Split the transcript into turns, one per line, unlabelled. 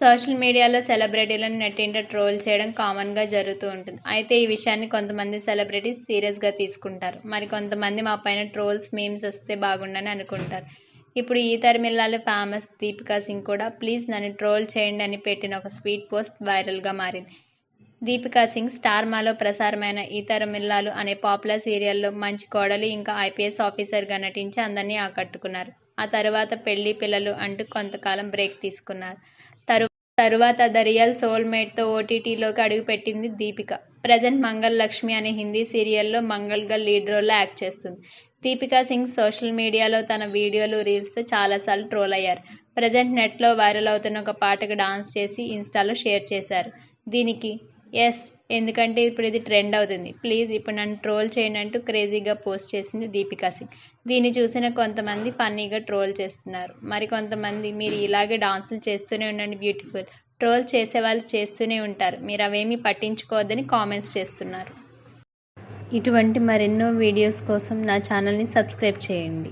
Social మీడియాలో సెలబ్రిటీలను నెట్టింట troll చేయడం కామన్గా జరుగుతూ ఉంటుంది. అయితే ఈ విషయాన్ని కొంతమంది సెలబ్రిటీస్ సీరియస్గా తీసుకుంటారు. మరి కొంతమంది మా పైన ట్రోల్స్ మీమ్స్ వస్తే బాగుండని అనుకుంటారు. ఇప్పుడు ఈ తరిమిల్లాలో ఫేమస్ దీపికా సింగ్ కూడా ప్లీజ్ నన్ను ట్రోల్ చేయండి అని పెట్టిన ఒక స్వీట్ పోస్ట్ వైరల్గా మారింది. దీపికా సింగ్ స్టార్ మాలో ప్రసారమైన ఈ తరమిల్లాలు అనే పాపులర్ సీరియల్లో మంచి కోడలి ఇంకా ఐపీఎస్ ఆఫీసర్గా నటించి అందరినీ ఆకట్టుకున్నారు. ఆ తర్వాత పెళ్ళి పిల్లలు అంటూ కొంతకాలం బ్రేక్ తీసుకున్నారు. తరు తరువాత ద రియల్ సోల్మేట్తో ఓటీటీలోకి అడుగుపెట్టింది దీపిక. ప్రజెంట్ మంగళ్ లక్ష్మి అనే హిందీ సీరియల్లో మంగళ్గా లీడ్ రోల్లో యాక్ట్ చేస్తుంది. దీపికా సింగ్ సోషల్ మీడియాలో తన వీడియోలు రీల్స్తో చాలాసార్లు ట్రోల్ అయ్యారు. ప్రజెంట్ నెట్లో వైరల్ అవుతున్న ఒక పాటకు డాన్స్ చేసి ఇన్స్టాలో షేర్ చేశారు. దీనికి ఎస్ ఎందుకంటే ఇప్పుడు ఇది ట్రెండ్ అవుతుంది. ప్లీజ్ ఇప్పుడు నన్ను ట్రోల్ చేయండి అంటూ క్రేజీగా పోస్ట్ చేసింది దీపికా సింగ్. దీన్ని చూసిన కొంతమంది ఫన్నీగా ట్రోల్ చేస్తున్నారు. మరి కొంతమంది మీరు ఇలాగే డాన్సులు చేస్తూనే ఉండండి బ్యూటిఫుల్ ట్రోల్ చేసే వాళ్ళు చేస్తూనే ఉంటారు. మీరు అవేమీ పట్టించుకోవద్దని కామెంట్స్ చేస్తున్నారు. ఇటువంటి మరెన్నో వీడియోస్ కోసం నా ఛానల్ని సబ్స్క్రైబ్ చేయండి.